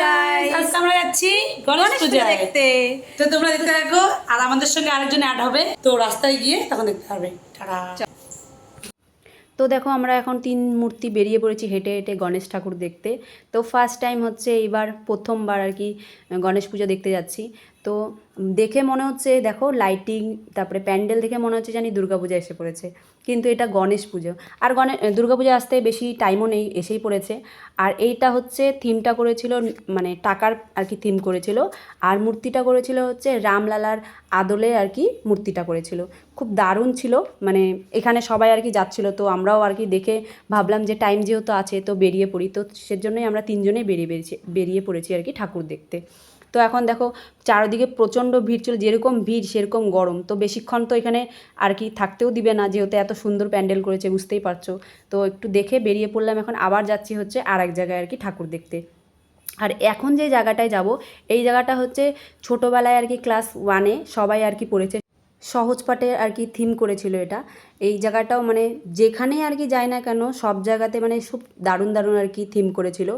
guys! আজকে আমরা যাচ্ছি গণেশ গণেশ পূজা দেখতে। তো তোমরা দেখতে থাকো আর আমাদের সঙ্গে আরেকজন অ্যাড হবে। তো রাস্তায় গিয়ে তখন দেখতে পারবে টাটা। তো দেখো আমরা এখন তিন মূর্তি বেরিয়ে পড়েছি হেঁটে হেঁটে গণেশ ঠাকুর দেখতে। তো ফার্স্ট টাইম হচ্ছে এইবার প্রথমবার আর কি গণেশ পুজো দেখতে যাচ্ছি। তো দেখে মনে হচ্ছে, দেখো লাইটিং তারপরে প্যান্ডেল দেখে মনে হচ্ছে জানি দুর্গাপূজা এসে পড়েছে। কিন্তু এটা গণেশ পুজো। আর গণে দুর্গাপূজা আসতে বেশি টাইমও নেই, এসেই পড়েছে। আর এইটা হচ্ছে থিমটা করেছিল মানে টাকার আর কি থিম করেছিল। আর মূর্তিটা করেছিল হচ্ছে রামলালার আদলে আর কি মূর্তিটা করেছিল। খুব দারুণ ছিল মানে এখানে সবাই আর কি যাচ্ছিল। তো আমরাও আর কি দেখে ভাবলাম যে টাইম যেহেতু আছে, তো বেরিয়ে পড়ি। তো সেজন্যই আমরা তিনজনেই বেরিয়ে বেরিয়েছি, বেরিয়ে পড়েছি আর কি ঠাকুর দেখতে। তো এখন দেখো চারদিকে প্রচণ্ড ভিড় ছিল যেরকম ভিড় সেরকম গরম। তো বেশিক্ষণ তো এখানে আর কি থাকতেও দিবে না, যেহেতু এত সুন্দর প্যান্ডেল করেছে, বুঝতেই পারছ। তো একটু দেখে বেরিয়ে পড়লাম, এখন আবার যাচ্ছি হচ্ছে আর এক জায়গায় আর কি ঠাকুর দেখতে। আর এখন যে জায়গাটায় যাব, এই জায়গাটা হচ্ছে ছোটোবেলায় আর কি ক্লাস ওয়ানে সবাই আর কি পড়েছে। সহজ পাঠে আর কি থিম করেছিল এটা। এই জায়গাটাও মানে যেখানেই আর কি যায় না কেন, সব জায়গাতে মানে খুব দারুণ দারুণ আর কি থিম করেছিল।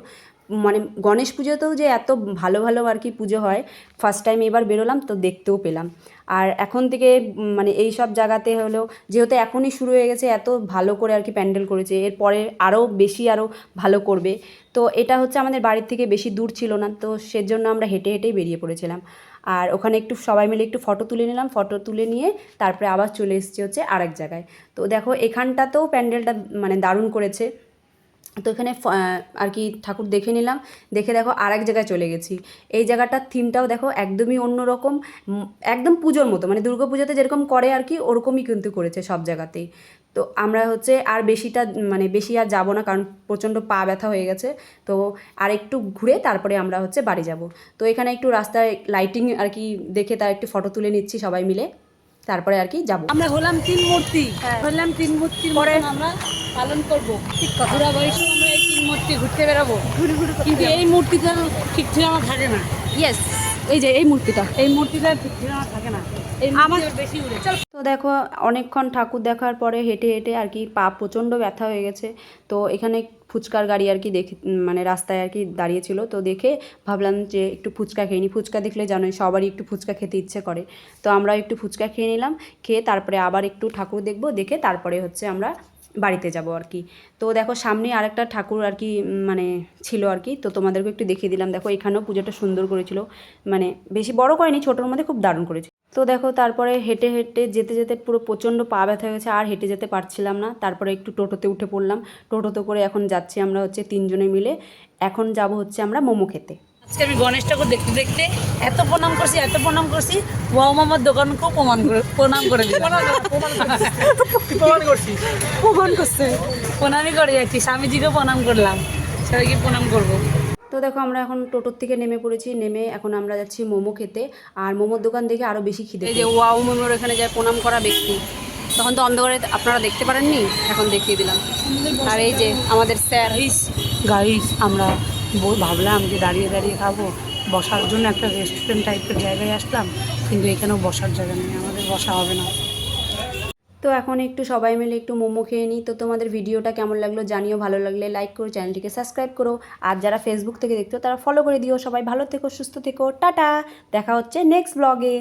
মানে গণেশ পুজোতেও যে এত ভালো ভালো আর কি পুজো হয় ফার্স্ট টাইম এবার বেরোলাম তো দেখতেও পেলাম। আর এখন থেকে মানে এই সব জায়গাতে হলো যেহেতু এখনই শুরু হয়ে গেছে, এত ভালো করে আর কি প্যান্ডেল করেছে, এরপরে আরও বেশি আরও ভালো করবে। তো এটা হচ্ছে আমাদের বাড়ির থেকে বেশি দূর ছিল না, তো সেজন্য আমরা হেঁটে হেঁটেই বেরিয়ে পড়েছিলাম। আর ওখানে একটু সবাই মিলে একটু ফটো তুলে নিলাম ফটো তুলে নিয়ে তারপরে আবার চলে এসেছি হচ্ছে আরেক জায়গায়। তো দেখো, এখানটাতেও প্যান্ডেলটা মানে দারুণ করেছে। তো এখানে আর কি ঠাকুর দেখে নিলাম। দেখে দেখো আর এক জায়গায় চলে গেছি। এই জায়গাটার থিমটাও দেখো একদমই অন্যরকম একদম পুজোর মতো। মানে দুর্গা পুজোতে যেরকম করে আর কি, ওরকমই কিন্তু করেছে সব জায়গাতেই। তো আমরা হচ্ছে আর বেশিটা মানে বেশি আর যাব না, কারণ প্রচণ্ড পা ব্যথা হয়ে গেছে। তো আর একটু ঘুরে তারপরে আমরা হচ্ছে বাড়ি যাব। তো এখানে একটু রাস্তায় লাইটিং আর কি দেখে তার একটু ফটো তুলে নিচ্ছি সবাই মিলে। তারপরে আর কি যাব। আমরা হলাম তিন মূর্তি। হলাম তিন মূর্তির পরে আমরা পালন করব। ঠিক কথা বয়সে আমরা এই তিন মূর্তি ঘুরতে বেরাবো ঘুরে ঘুরে কিন্তু এই মূর্তিটা ঠিক ঠিক আমার থাকে না। ইয়েস এই যে এই মূর্তিটা। এই মূর্তিটা ঠিক ঠিক আমার থাকে না। তো দেখো অনেকক্ষণ ঠাকুর দেখার পরে হেঁটে হেঁটে আর কি পা প্রচণ্ড ব্যথা হয়ে গেছে। তো এখানে ফুচকার গাড়ি আর কি দেখে মানে রাস্তায় আর কি দাঁড়িয়েছিল। তো দেখে ভাবলাম যে একটু ফুচকা খেয়ে নিই ফুচকা দেখলে জানোই সবারই একটু ফুচকা খেতে ইচ্ছে করে। তো আমরা একটু ফুচকা খেয়ে নিলাম খেয়ে তারপরে আবার একটু ঠাকুর দেখব। দেখে তারপরে হচ্ছে আমরা বাড়িতে যাব আর কি। তো দেখো সামনে আরেকটা ঠাকুর আর কি মানে ছিল আর কি। তো তোমাদেরকে একটু দেখিয়ে দিলাম। দেখো এখানেও পুজোটা সুন্দর করেছিল। মানে বেশি বড় করেনি ছোটোর মধ্যে খুব দারুণ করেছে তো দেখো তারপরে হেঁটে হেঁটে যেতে যেতে পুরো প্রচণ্ড পা ব্যথা হয়ে গেছে আর হেঁটে যেতে পারছিলাম না। তারপরে একটু টোটোতে উঠে পড়লাম। টোটোতে করে এখন যাচ্ছি আমরা হচ্ছে তিনজনে মিলে। এখন যাব হচ্ছে আমরা মোমো খেতে। আজকে আমি গণেশ ঠাকুর দেখতে দেখতে এত প্রণাম করছি এত প্রণাম করছি ওয়াও মামার দোকানকেও প্রমাণ করে প্রণাম করে দিলাম। প্রমাণ করছি। প্রমাণ করছে। প্রণামই করে যাচ্ছি স্বামীজিকেও প্রণাম করলাম। সবাইকে প্রণাম করব। তো দেখো আমরা এখন টোটোর থেকে নেমে পড়েছি নেমে এখন আমরা যাচ্ছি মোমো খেতে। আর মোমোর দোকান দেখে আরও বেশি খিদে এই যে ওয়াও মোমোর এখানে যায় প্রণাম করা ব্যক্তি। তখন তো অন্ধকারে আপনারা দেখতে পারেননি? এখন দেখিয়ে দিলাম। আর এই যে আমাদের স্যার। গাইস গাইস আমরা ভাবলাম যে দাঁড়িয়ে দাঁড়িয়ে খাব। বসার জন্য একটা রেস্টুরেন্ট টাইপের জায়গায় আসলাম কিন্তু এখানেও বসার জায়গা নেই। আমাদের বসা হবে না। তো এখন একটু সবাই মিলে একটু মোমো খেয়ে নিই। তো তোমাদের ভিডিওটা কেমন লাগল জানিও, ভালো লাগলে লাইক করো, চ্যানেলটিকে সাবস্ক্রাইব করো। আর যারা ফেসবুক থেকে দেখতো তারা ফলো করে দিও। সবাই ভালো থেকো, সুস্থ থেকো। টাটা! দেখা হচ্ছে নেক্সট ব্লগে